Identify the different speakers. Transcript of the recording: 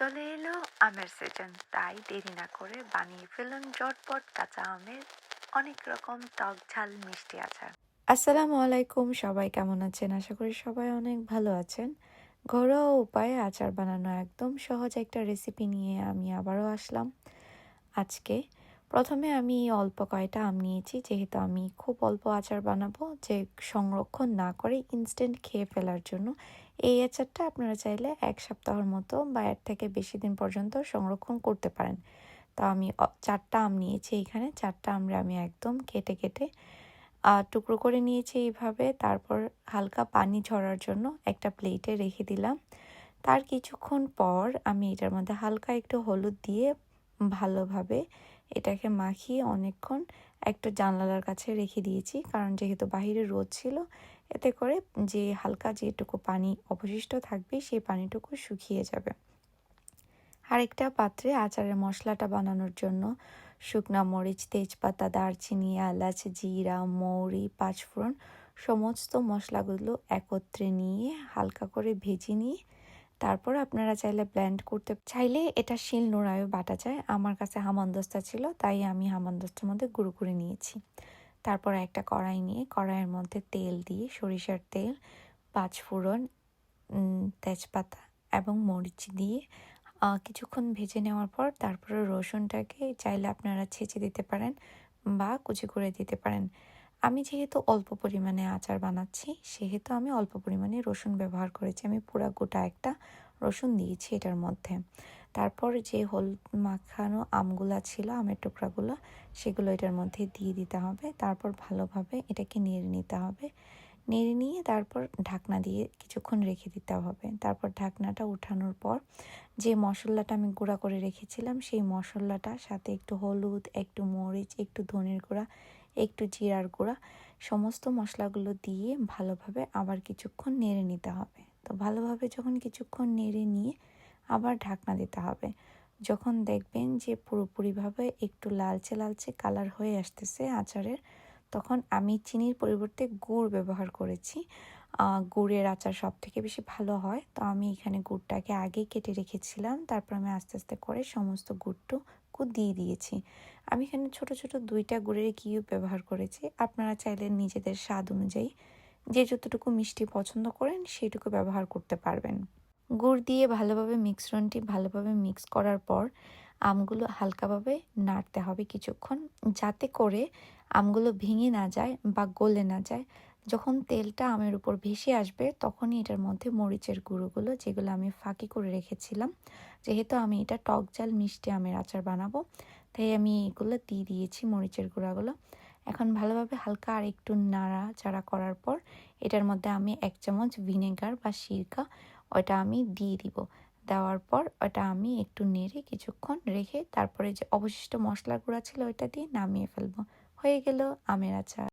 Speaker 1: চলে এলো আমের সিজন। তাই দেরি না করে বানিয়ে ফেলুন জটপট কাঁচা আমের অনেক রকম টক ঝাল মিষ্টি আচার। আসসালামু আলাইকুম, সবাই কেমন আছেন? আশা করি সবাই অনেক ভালো আছেন। ঘরোয়া উপায়ে আচার বানানো একদম সহজ একটা রেসিপি নিয়ে আমি আবারও আসলাম। আজকে প্রথমে আমি অল্প কয়টা আম নিয়েছি, যেহেতু আমি খুব অল্প আচার বানাবো, যে সংরক্ষণ না করে ইনস্ট্যান্ট খেয়ে ফেলার জন্য। এই আচারটা আপনারা চাইলে এক সপ্তাহের মতো বা এর থেকে বেশি দিন পর্যন্ত সংরক্ষণ করতে পারেন। তো আমি চারটা আম নিয়েছি এখানে, চারটা আমরা আমি একদম কেটে কেটে টুকরো করে নিয়েছি এইভাবে। তারপর হালকা পানি ঝরার জন্য একটা প্লেটে রেখে দিলাম। তার কিছুক্ষণ পর আমি এটার মধ্যে হালকা একটু হলুদ দিয়ে ভালোভাবে এটাকে মাখিয়ে অনেকক্ষণ একটা জানলার কাছে রেখে দিয়েছি। কারণ যেহেতু বাহিরে রোদ ছিল, এতে করে যে হালকা যেটুকু পানি অবশিষ্ট থাকবে, সেই পানিটুকু শুকিয়ে যাবে। আরেকটা পাত্রে আচারের মশলাটা বানানোর জন্য শুকনা মরিচ, তেজপাতা, দারচিনি, এলাচ, জিরা, মৌরি, পাঁচফোড়ন, সমস্ত মশলাগুলো একত্রে নিয়ে হালকা করে ভেজে নিয়ে তারপর আপনারা চাইলে ব্লেন্ড করতে, চাইলে এটা শিল নোড়ায়ও বাটা যায়। আমার কাছে হামন্দস্তা ছিল, তাই আমি হামন্দস্তার মধ্যে গুঁড়ো করে নিয়েছি। তারপর একটা কড়াই নিয়ে, কড়াইয়ের মধ্যে তেল দিয়ে সরিষার তেল, পাঁচফোড়ন তেজপাতা এবং মরিচ দিয়ে কিছুক্ষণ ভেজে নেওয়ার পর তারপরে রসুনটাকে চাইলে আপনারা ছেঁচে দিতে পারেন বা কুচি করে দিতে পারেন। আমি যেহেতু অল্প পরিমাণে আচার বানাচ্ছি, সেহেতু আমি অল্প পরিমাণে রসুন ব্যবহার করেছি। আমি পুরো গোটা একটা রসুন দিয়েছি এটার মধ্যে। তারপর যে হলুদ মাখানো আমগুলা ছিল, আমের টুকরাগুলো, সেগুলো এটার মধ্যে দিয়ে দিতে হবে। তারপর ভালোভাবে এটাকে নেড়ে নিতে হবে। নেড়ে নিয়ে তারপর ঢাকনা দিয়ে কিছুক্ষণ রেখে দিতে হবে। তারপর ঢাকনাটা উঠানোর পর যে মশলাটা আমি গুঁড়া করে রেখেছিলাম, সেই মশলাটা সাথে একটু হলুদ, একটু মরিচ, একটু ধনের গুঁড়া একটু জিরার গুঁড়া, সমস্ত মশলাগুলো দিয়ে ভালোভাবে আবার কিছুক্ষণ নেড়ে নিতে হবে। তো ভালোভাবে যখন কিছুক্ষণ নেড়ে নিয়ে আবার ঢাকনা দিতে হবে। যখন দেখবেন যে পুরোপুরিভাবে একটু লালচে লালচে কালার হয়ে আসতেছে আচারের, তখন আমি চিনির পরিবর্তে গুড় ব্যবহার করেছি। গুড়ের আচার সব থেকে বেশি ভালো হয়। তো আমি এখানে গুড়টাকে আগেই কেটে রেখেছিলাম। তারপর আমি আস্তে আস্তে করে সমস্ত গুড়টুকু দিয়ে দিয়েছি। আমি এখানে ছোট ছোট দুইটা গুড়ের কিউব ব্যবহার করেছি। আপনারা চাইলে নিজেদের স্বাদ অনুযায়ী যে যতটুকু মিষ্টি পছন্দ করেন সেটুকু ব্যবহার করতে পারবেন। গুড় দিয়ে ভালোভাবে মিশ্রণটি ভালোভাবে মিক্স করার পর আমগুলো হালকাভাবে নাড়তে হবে কিছুক্ষণ। যাতে করে আমগুলো ভেঙে না যায় বা গলে না যায়। যখন তেলটা আমের উপর ভেসে আসবে, তখনই এটার মধ্যে মরিচের গুঁড়োগুলো, যেগুলো আমি ফাঁকি করে রেখেছিলাম। যেহেতু আমি এটা টক জাল মিষ্টি আমের আচার বানাবো, তাই আমি এগুলো দিয়ে দিয়েছি মরিচের গুঁড়াগুলো। এখন ভালোভাবে হালকা আর একটু নাড়া চাড়া করার পর, এটার মধ্যে আমি এক চামচ ভিনেগার বা সিরকা, ওটা আমি দিয়ে দিব। দেওয়ার পর ওটা আমি একটু নেড়ে কিছুক্ষণ রেখে তারপরে যে অবশিষ্ট মশলা গুঁড়া ছিল ওইটা দিয়ে নামিয়ে ফেলব। হয়ে গেল আমের আচার।